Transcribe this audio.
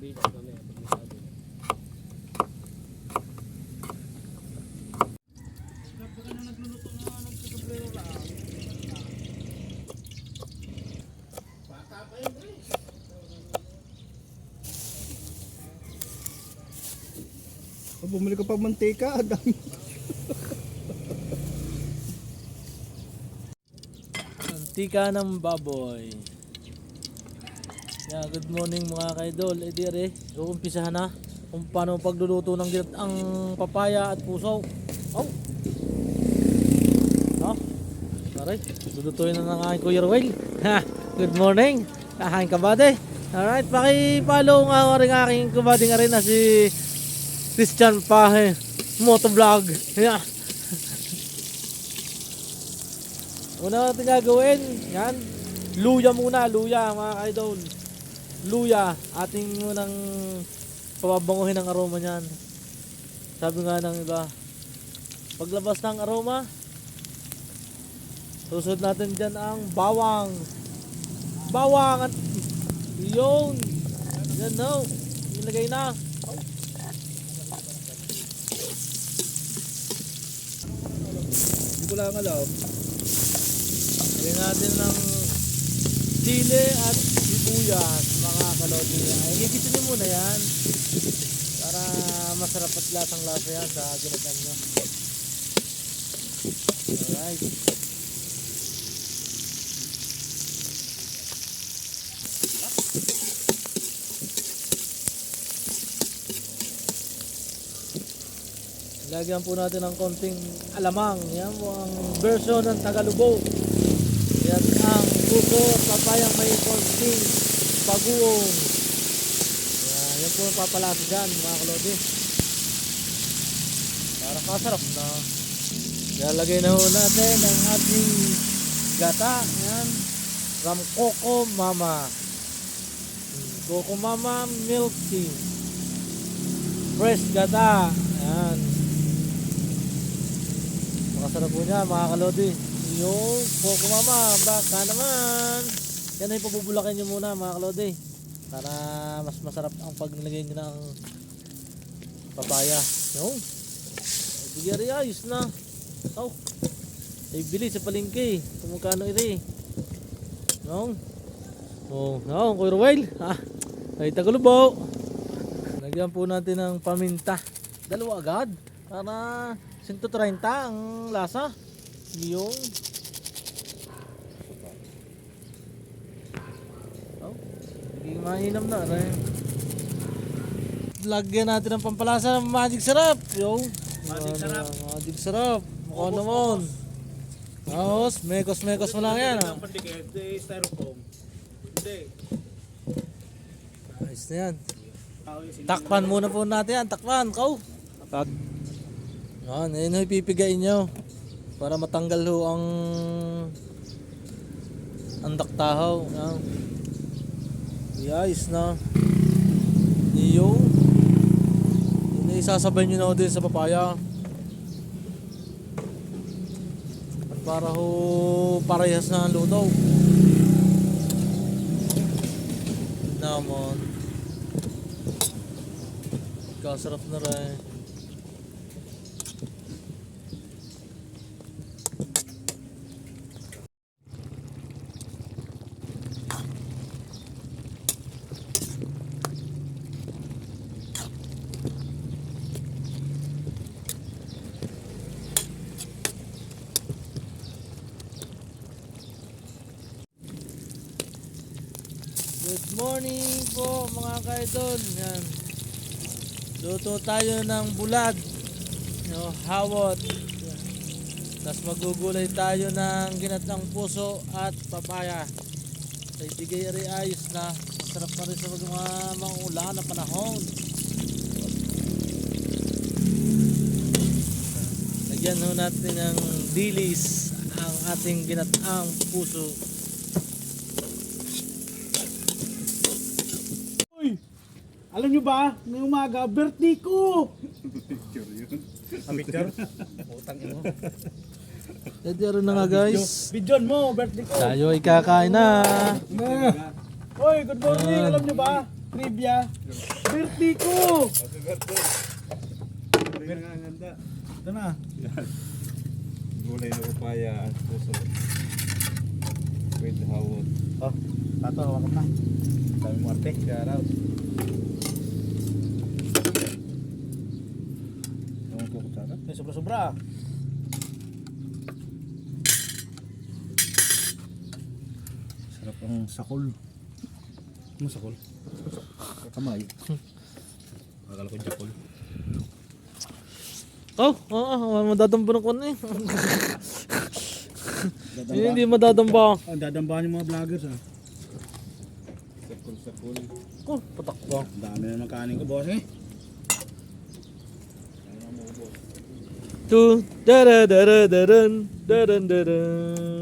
Oh, bumili ka pa mantika, dami. Antika ng baboy. Yeah, good morning mga kaidol. Eh di are, uumpisahan na kung paano pagluluto ng ginat ang papaya at puso. Oh. No? Alright, lulutuin na ng aking Kuya Ruel. Ha, good morning. Kahain ka ba de? Alright, paki-follow nga rin aking kubading rin na si Christian Pahe Motovlog. Yeah. Una natin gagawin, yan. Luya muna, luya mga kaidol. Luya, ating munang pababanguhin ang aroma niyan. Sabi nga ng iba, paglabas ng aroma, susunod natin dyan ang bawang. Bawang at yun. Yan no. Ilagay na. Hindi ko lang alam. Lagyan natin ng chile at sibuyas mga kalodi. Ay, gigito nyo muna yan. Para masarap at lasang lasa yan sa ginatan nyo. Alright. Lagyan po natin ng konting alamang. Yan po ang version ng Tagalubog. Yan ang puso at papayang may konting baguong. Yan, yan po ang papalasa dyan mga kalodi. Para kasarap na. Lalagay na ho natin ang ating gata. Yan. From Coco Mama. Coco Mama Milk Tea. Fresh gata. Yan. Makasarap po niya mga kalodi. Yung Coco Mama, baka naman. Yan ay pabubulakin nyo muna mga kalodi. Para mas masarap ang pag nilagay nyo ng papaya. Yung. Bigyan ayos na. Oh. Ay bili sa palengke. Kung magkano iri. No. Oh, no, Kuya Ruel. Ah. Ay tagulobo. Lagyan po natin ng paminta. Dalawa agad. Para 130 ang lasa. Yung Oh, naging mainam na rin. Lagyan natin ng pampalasa ng magic sarap. Yo. Magic sarap. Magic sarap. Mukha naman. Tapos, mekos-mekos mo lang yan. Ah. Styrofoam. Hindi. Ayos na yan. Takpan muna po natin yan. Takpan, kau. Tak. Yan, yun yung ipipigain nyo. Para matanggal ho ang ang daktahaw. Yan. Ayos na. Iyo. Yun na isasabay nyo na ho din sa papaya. Para ho parehas na ang luto. Naman. Kasarap na rin. Good morning po mga kaidol. Yan. Luto tayo ng bulad. No, hawot. Tapos magugulay tayo ng ginatang puso at papaya. Sa ibigay rin ayos na. Masarap pa rin sa mga mga ulan na panahon. Lagyan natin ng dilis ang ating ginatang puso. Alam nyo ba, ngayong umaga, birthday ko! Ang picture? Utang ino. Pwede rin na nga guys. Bidyon mo, birthday ko! Tayo ay kakain na. Uy, good morning! Alam nyo ba? trivia. Birthday ko! Pinanganganda. Ito na. Gulay na papaya at puso. With hawot. Oh, tato, hawakan na. Dami mo arte. Out. Ko. May sobra-sobra. Sarap ang sakol. Ano sakol? Kamay. Akala ko jakol. Oh, oo, oh, madadamba ng kon eh. Yun hindi madadamba. Ang dadambahan yung mga vloggers ah. Sakol sakol. Oh, patak ba? Ang dami na ng kanin ko boss eh. 뚜 따라, 따라, 따른, 따란다란